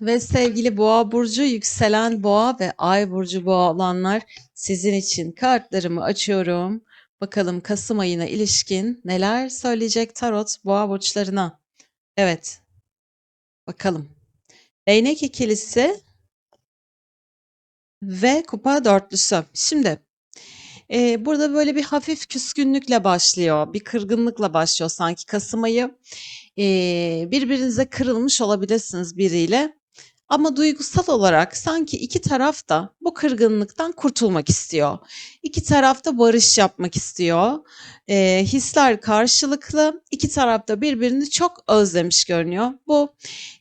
Ve sevgili Boğa burcu, yükselen Boğa ve Ay burcu Boğa olanlar sizin için kartlarımı açıyorum. Bakalım Kasım ayına ilişkin neler söyleyecek tarot Boğa burçlarına. Evet, bakalım. Değnek ikilisi ve kupa dörtlüsü. Şimdi e, burada böyle bir hafif küskünlükle başlıyor, bir kırgınlıkla başlıyor sanki Kasım ayı. E, birbirinize kırılmış olabilirsiniz biriyle. Ama duygusal olarak sanki iki taraf da bu kırgınlıktan kurtulmak istiyor. İki taraf da barış yapmak istiyor. Eee, hisler karşılıklı. İki taraf da birbirini çok özlemiş görünüyor. Bu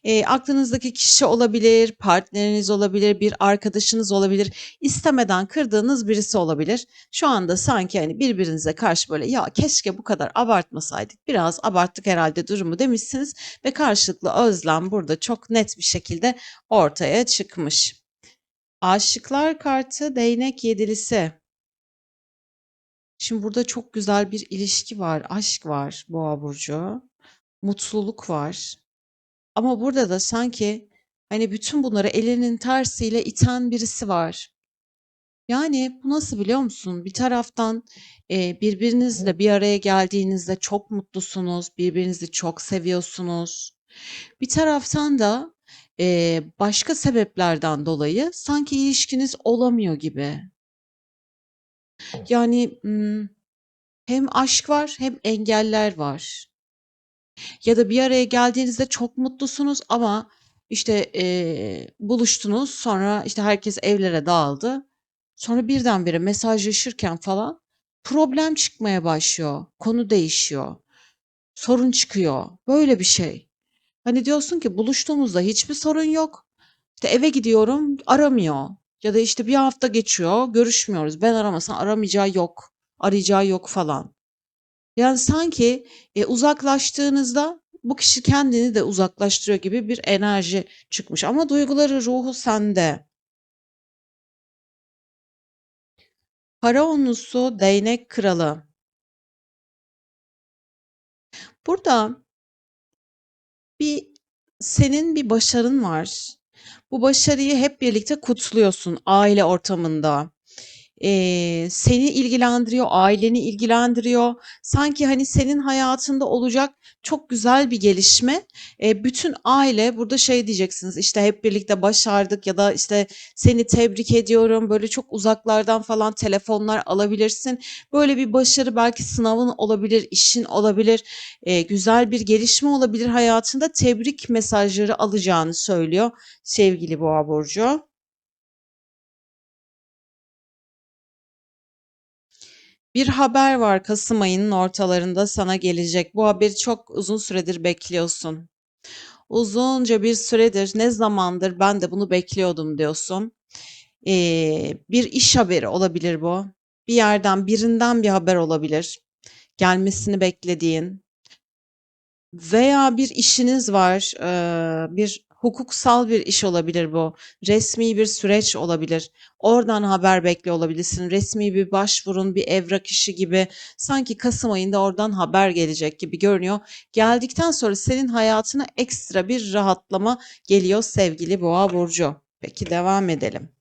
eee, aklınızdaki kişi olabilir, partneriniz olabilir, bir arkadaşınız olabilir. İstemeden kırdığınız birisi olabilir. Şu anda sanki hani birbirinize karşı böyle ya keşke bu kadar abartmasaydık. Biraz abarttık herhalde durumu demişsiniz ve karşılıklı özlem burada çok net bir şekilde ortaya çıkmış. Aşıklar kartı değnek yedilisi. Şimdi burada çok güzel bir ilişki var, aşk var Boğa burcu. Mutluluk var. Ama burada da sanki hani bütün bunları elinin tersiyle iten birisi var. Yani bu nasıl biliyor musun? Bir taraftan e, birbirinizle bir araya geldiğinizde çok mutlusunuz, birbirinizi çok seviyorsunuz. Bir taraftan da e, başka sebeplerden dolayı sanki ilişkiniz olamıyor gibi. Yani hem aşk var hem engeller var. Ya da bir araya geldiğinizde çok mutlusunuz ama işte eee, buluştunuz sonra işte herkes evlere dağıldı. Sonra birdenbire mesajlaşırken falan problem çıkmaya başlıyor. Konu değişiyor. Sorun çıkıyor. Böyle bir şey. Hani diyorsun ki buluştuğumuzda hiçbir sorun yok. İşte eve gidiyorum aramıyor. Ya da işte bir hafta geçiyor görüşmüyoruz. Ben aramasam aramayacağı yok. Arayacağı yok falan. Yani sanki e, uzaklaştığınızda bu kişi kendini de uzaklaştırıyor gibi bir enerji çıkmış. Ama duyguları, ruhu sende. Para onlusu, değnek kralı. Burada bir senin bir başarın var. Bu başarıyı hep birlikte kutluyorsun aile ortamında. Eee, seni ilgilendiriyor, aileni ilgilendiriyor. Sanki, hani, senin hayatında olacak çok güzel bir gelişme. Eee, bütün aile burada şey diyeceksiniz, işte, "Hep birlikte başardık." ya da, işte, "Seni tebrik ediyorum." Böyle çok uzaklardan falan telefonlar alabilirsin. Böyle bir başarı belki sınavın olabilir, işin olabilir, eee, güzel bir gelişme olabilir hayatında. Tebrik mesajları alacağını söylüyor sevgili Boğa burcu. Bir haber var kasım ayının ortalarında sana gelecek. Bu haberi çok uzun süredir bekliyorsun. Uzunca bir süredir, ne zamandır ben de bunu bekliyordum diyorsun. Eee, bir iş haberi olabilir bu. Bir yerden, birinden bir haber olabilir. Gelmesini beklediğin veya bir işiniz var, eee, bir hukuksal bir iş olabilir bu. Resmi bir süreç olabilir. Oradan haber bekliyor olabilirsin. Resmi bir başvurun, bir evrak işi gibi. Sanki kasım ayında oradan haber gelecek gibi görünüyor. Geldikten sonra senin hayatına ekstra bir rahatlama geliyor sevgili Boğa burcu. Peki devam edelim.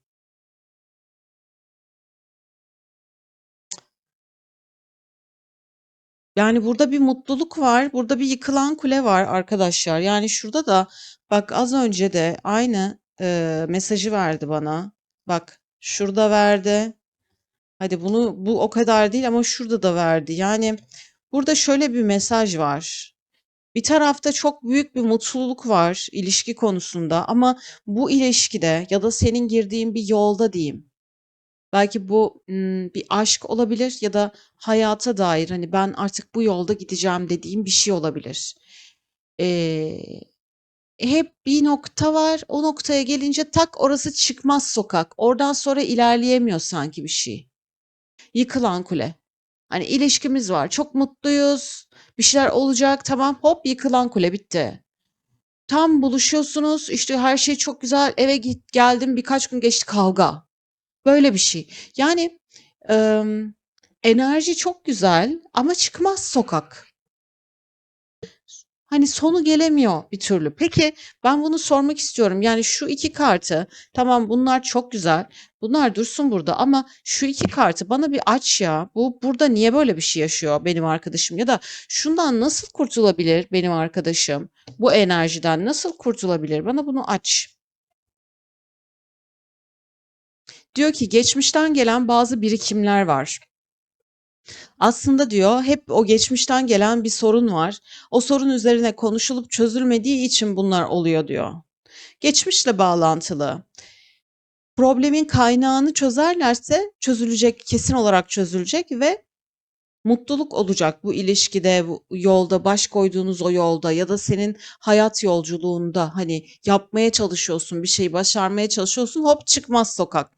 Yani burada bir mutluluk var. Burada bir yıkılan kule var arkadaşlar. Yani şurada da bak az önce de aynı e, mesajı verdi bana. Bak şurada verdi. Hadi bunu bu o kadar değil ama şurada da verdi. Yani burada şöyle bir mesaj var. Bir tarafta çok büyük bir mutluluk var ilişki konusunda ama bu ilişkide ya da senin girdiğin bir yolda diyeyim. Belki bu, bir aşk olabilir ya da hayata dair, hani, ben artık bu yolda gideceğim dediğim bir şey olabilir. Eee, hep bir nokta var. O noktaya gelince tak orası çıkmaz sokak. Oradan sonra ilerleyemiyor sanki bir şey. Yıkılan kule. Hani, ilişkimiz var, çok mutluyuz, bir şeyler olacak, tamam, hop yıkılan kule, bitti. Tam buluşuyorsunuz, işte, her şey çok güzel, eve git geldim, birkaç gün geçti, kavga. Böyle bir şey. Yani, emm, enerji çok güzel ama çıkmaz sokak. Hani sonu gelemiyor bir türlü. Peki ben bunu sormak istiyorum. Yani şu iki kartı tamam bunlar çok güzel. Bunlar dursun burada ama şu iki kartı bana bir aç ya. Bu burada niye böyle bir şey yaşıyor benim arkadaşım ya da şundan nasıl kurtulabilir benim arkadaşım? Bu enerjiden nasıl kurtulabilir? Bana bunu aç. Diyor ki geçmişten gelen bazı birikimler var. Aslında diyor hep o geçmişten gelen bir sorun var. O sorun üzerine konuşulup çözülmediği için bunlar oluyor diyor. Geçmişle bağlantılı. Problemin kaynağını çözerlerse çözülecek, kesin olarak çözülecek ve mutluluk olacak bu ilişkide, bu yolda, baş koyduğunuz o yolda ya da senin hayat yolculuğunda hani yapmaya çalışıyorsun, bir şeyi başarmaya çalışıyorsun, hop çıkmaz sokak.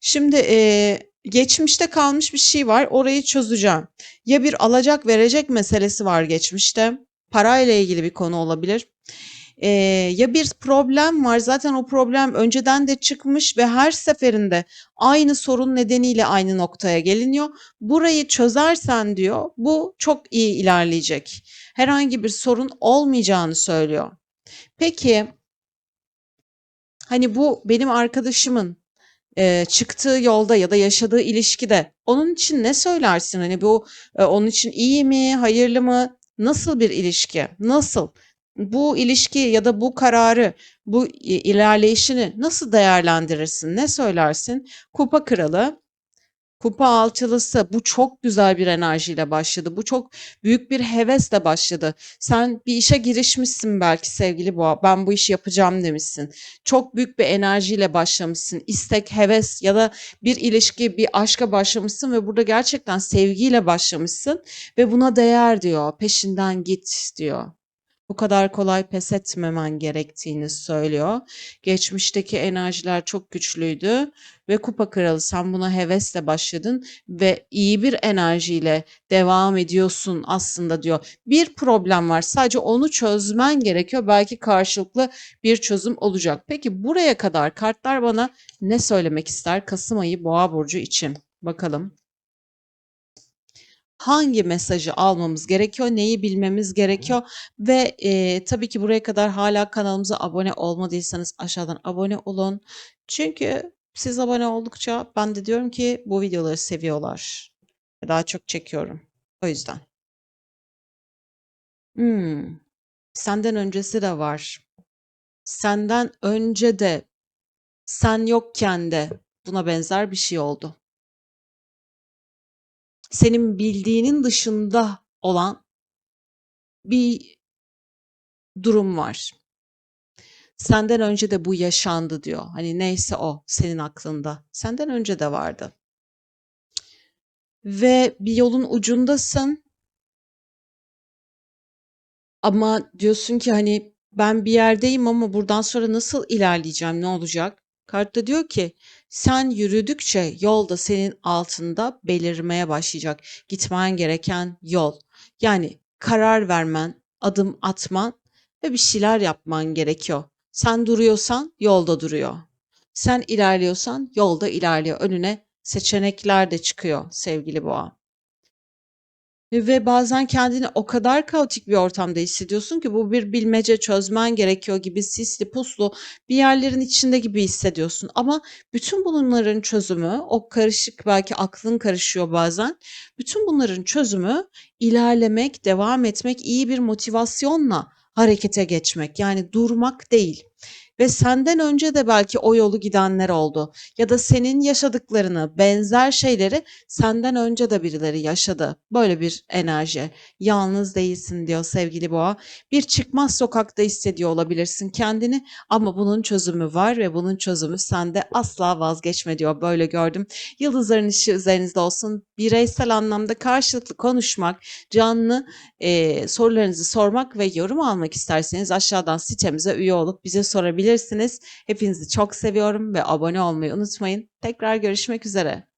Şimdi e, geçmişte kalmış bir şey var, orayı çözeceğim. Ya bir alacak verecek meselesi var geçmişte, parayla ilgili bir konu olabilir. Ee, ya bir problem var zaten o problem önceden de çıkmış ve her seferinde aynı sorun nedeniyle aynı noktaya geliniyor. Burayı çözersen diyor bu çok iyi ilerleyecek. Herhangi bir sorun olmayacağını söylüyor. Peki hani bu benim arkadaşımın e, çıktığı yolda ya da yaşadığı ilişkide onun için ne söylersin? Hani bu e, onun için iyi mi, hayırlı mı? Nasıl bir ilişki? Nasıl? Bu ilişki ya da bu kararı, bu ilerleyişini nasıl değerlendirirsin? Ne söylersin? Kupa kralı, kupa altılısı bu çok güzel bir enerjiyle başladı. Bu çok büyük bir hevesle başladı. Sen bir işe girişmişsin belki sevgili boğa. Ben bu işi yapacağım demişsin. Çok büyük bir enerjiyle başlamışsın. İstek, heves ya da bir ilişki, bir aşka başlamışsın ve burada gerçekten sevgiyle başlamışsın ve buna değer diyor. Peşinden git diyor bu kadar kolay pes etmemen gerektiğini söylüyor. Geçmişteki enerjiler çok güçlüydü ve kupa kralı sen buna hevesle başladın ve iyi bir enerjiyle devam ediyorsun aslında diyor. Bir problem var sadece onu çözmen gerekiyor. Belki karşılıklı bir çözüm olacak. Peki buraya kadar kartlar bana ne söylemek ister Kasım ayı Boğa burcu için? Bakalım hangi mesajı almamız gerekiyor, neyi bilmemiz gerekiyor ve e, tabii ki buraya kadar hala kanalımıza abone olmadıysanız aşağıdan abone olun. Çünkü siz abone oldukça ben de diyorum ki bu videoları seviyorlar. Daha çok çekiyorum. O yüzden. Hmm. Senden öncesi de var. Senden önce de sen yokken de buna benzer bir şey oldu senin bildiğinin dışında olan bir durum var. Senden önce de bu yaşandı diyor. Hani neyse o senin aklında. Senden önce de vardı. Ve bir yolun ucundasın. Ama diyorsun ki hani ben bir yerdeyim ama buradan sonra nasıl ilerleyeceğim, ne olacak? Kartta diyor ki sen yürüdükçe yolda senin altında belirmeye başlayacak gitmen gereken yol. Yani karar vermen, adım atman ve bir şeyler yapman gerekiyor. Sen duruyorsan yolda duruyor. Sen ilerliyorsan yolda ilerliyor. Önüne seçenekler de çıkıyor sevgili boğa. Ve bazen kendini o kadar kaotik bir ortamda hissediyorsun ki bu bir bilmece çözmen gerekiyor gibi sisli puslu bir yerlerin içinde gibi hissediyorsun. Ama bütün bunların çözümü o karışık belki aklın karışıyor bazen. Bütün bunların çözümü ilerlemek, devam etmek, iyi bir motivasyonla harekete geçmek yani durmak değil ve senden önce de belki o yolu gidenler oldu ya da senin yaşadıklarını, benzer şeyleri senden önce de birileri yaşadı. Böyle bir enerji. Yalnız değilsin diyor sevgili boğa. Bir çıkmaz sokakta hissediyor olabilirsin kendini ama bunun çözümü var ve bunun çözümü sende asla vazgeçme diyor. Böyle gördüm. Yıldızların işi üzerinizde olsun. Bireysel anlamda karşılıklı konuşmak, canlı e, sorularınızı sormak ve yorum almak isterseniz aşağıdan sitemize üye olup bize sorabilirsiniz. Hepinizi çok seviyorum ve abone olmayı unutmayın. Tekrar görüşmek üzere.